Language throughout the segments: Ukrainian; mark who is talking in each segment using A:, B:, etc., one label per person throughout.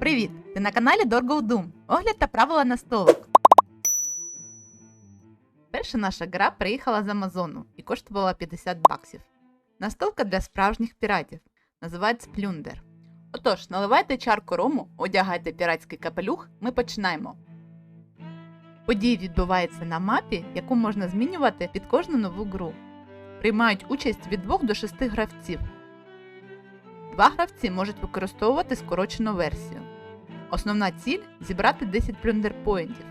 A: Привіт! Ти на каналі Dorgo Doom. Огляд та правила настолок. Перша наша гра приїхала з Амазону і коштувала 50 баксів. Настолка для справжніх піратів. Називається Плюндер. Отож, наливайте чарку рому, одягайте піратський капелюх, ми починаємо. Події відбуваються на мапі, яку можна змінювати під кожну нову гру. Приймають участь від 2 до 6 гравців. Два гравці можуть використовувати скорочену версію. Основна ціль зібрати 10 плюндерпоінтів.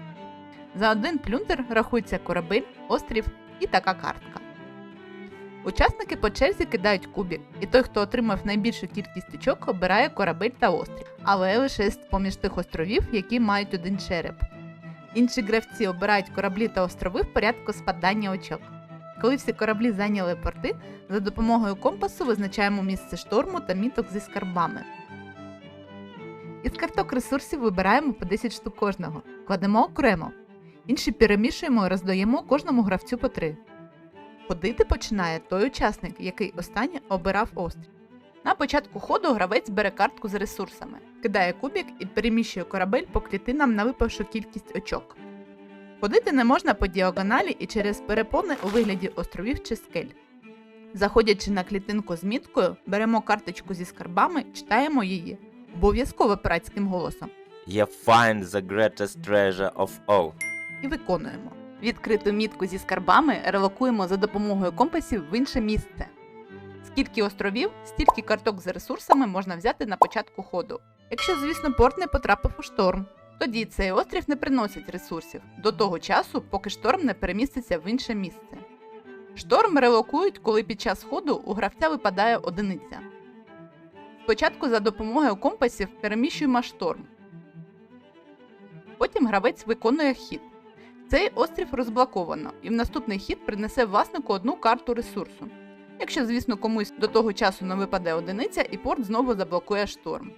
A: За один плюндер рахується корабель, острів і така картка. Учасники по черзі кидають кубик, і той, хто отримав найбільшу кількість очок, обирає корабель та острів, але лише з поміж тих островів, які мають один череп. Інші гравці обирають кораблі та острови в порядку спадання очок. Коли всі кораблі зайняли порти, за допомогою компасу визначаємо місце шторму та міток зі скарбами. Із карток ресурсів вибираємо по 10 штук кожного, кладемо окремо. Інші перемішуємо і роздаємо кожному гравцю по 3. Ходити починає той учасник, який останній обирав острів. На початку ходу гравець бере картку з ресурсами, кидає кубик і переміщує корабель по клітинам на випавшу кількість очок. Ходити не можна по діагоналі і через перепони у вигляді островів чи скель. Заходячи на клітинку з міткою, беремо карточку зі скарбами, читаємо її обов'язково пиратським голосом
B: You find the greatest treasure of all.
A: і виконуємо. Відкриту мітку зі скарбами релокуємо за допомогою компасів в інше місце. Скільки островів, стільки карток з ресурсами можна взяти на початку ходу. Якщо, звісно, порт не потрапив у шторм, тоді цей острів не приносить ресурсів до того часу, поки шторм не переміститься в інше місце. Шторм релокують, коли під час ходу у гравця випадає одиниця. Спочатку за допомогою компасів переміщуємо шторм. Потім гравець виконує хід. Цей острів розблоковано, і в наступний хід принесе власнику одну карту ресурсу. Якщо, звісно, комусь до того часу не випаде одиниця, і порт знову заблокує шторм.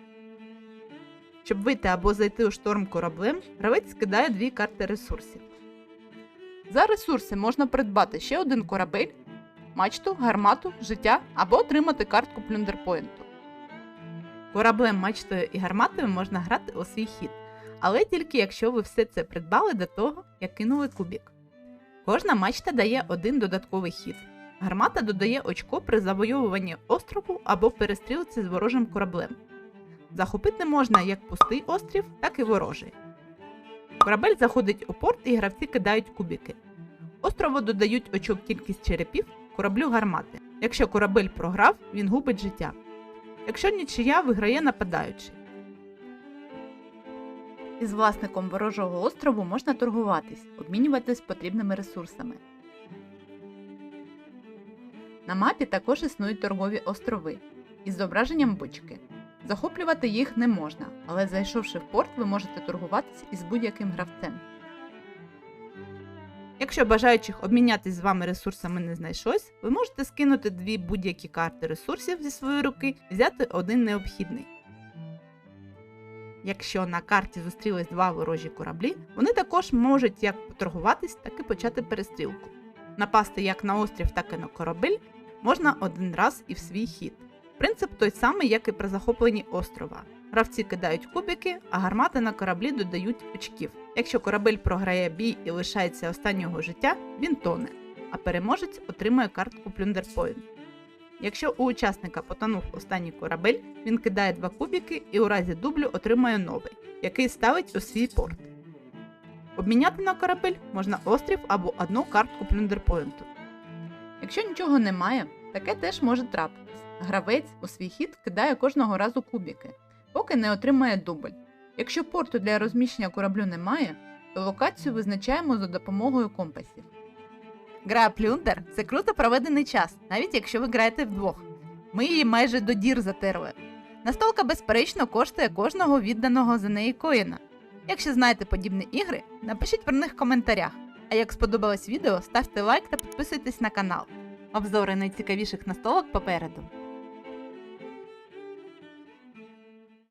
A: Щоб вийти або зайти у шторм кораблем, гравець скидає дві карти ресурсів. За ресурси можна придбати ще один корабель, мачту, гармату, життя або отримати картку плюндерпоінту. Кораблем, мачтою і гарматою можна грати у свій хід, але тільки якщо ви все це придбали до того, як кинули кубік. Кожна мачта дає один додатковий хід. Гармата додає очко при завойовуванні острову або перестрілці з ворожим кораблем. Захопити можна як пустий острів, так і ворожий. Корабель заходить у порт і гравці кидають кубики. Острову додають очок кількість черепів, кораблю гармати. Якщо корабель програв, він губить життя. Якщо нічия виграє нападаючий. Із власником ворожого острову можна торгуватись, обмінюватись потрібними ресурсами. На мапі також існують торгові острови із зображенням бочки. Захоплювати їх не можна, але зайшовши в порт, ви можете торгуватись із будь-яким гравцем. Якщо бажаючих обмінятись з вами ресурсами не знайшлось, ви можете скинути дві будь-які карти ресурсів зі своєї руки і взяти один необхідний. Якщо на карті зустрілись два ворожі кораблі, вони також можуть як поторгуватись, так і почати перестрілку. Напасти як на острів, так і на корабель можна один раз і в свій хід. Принцип той самий, як і при захопленні острова. Гравці кидають кубики, а гармати на кораблі додають очків. Якщо корабель програє бій і лишається останнього життя, він тоне, а переможець отримує картку Plunderpoint. Якщо у учасника потонув останній корабель, він кидає два кубики і у разі дублю отримує новий, який ставить у свій порт. Обміняти на корабель можна острів або одну картку плюндерпоінту. Якщо нічого немає, таке теж може трапитись. Гравець у свій хід кидає кожного разу кубики, поки не отримає дубль. Якщо порту для розміщення кораблю немає, то локацію визначаємо за допомогою компасів. Гра Плюндер це круто проведений час, навіть якщо ви граєте вдвох. Ми її майже до дір затерли. Настолка, безперечно, коштує кожного відданого за неї коїна. Якщо знаєте подібні ігри, напишіть про них в коментарях. А як сподобалось відео, ставте лайк та підписуйтесь на канал. Обзори найцікавіших настолок попереду.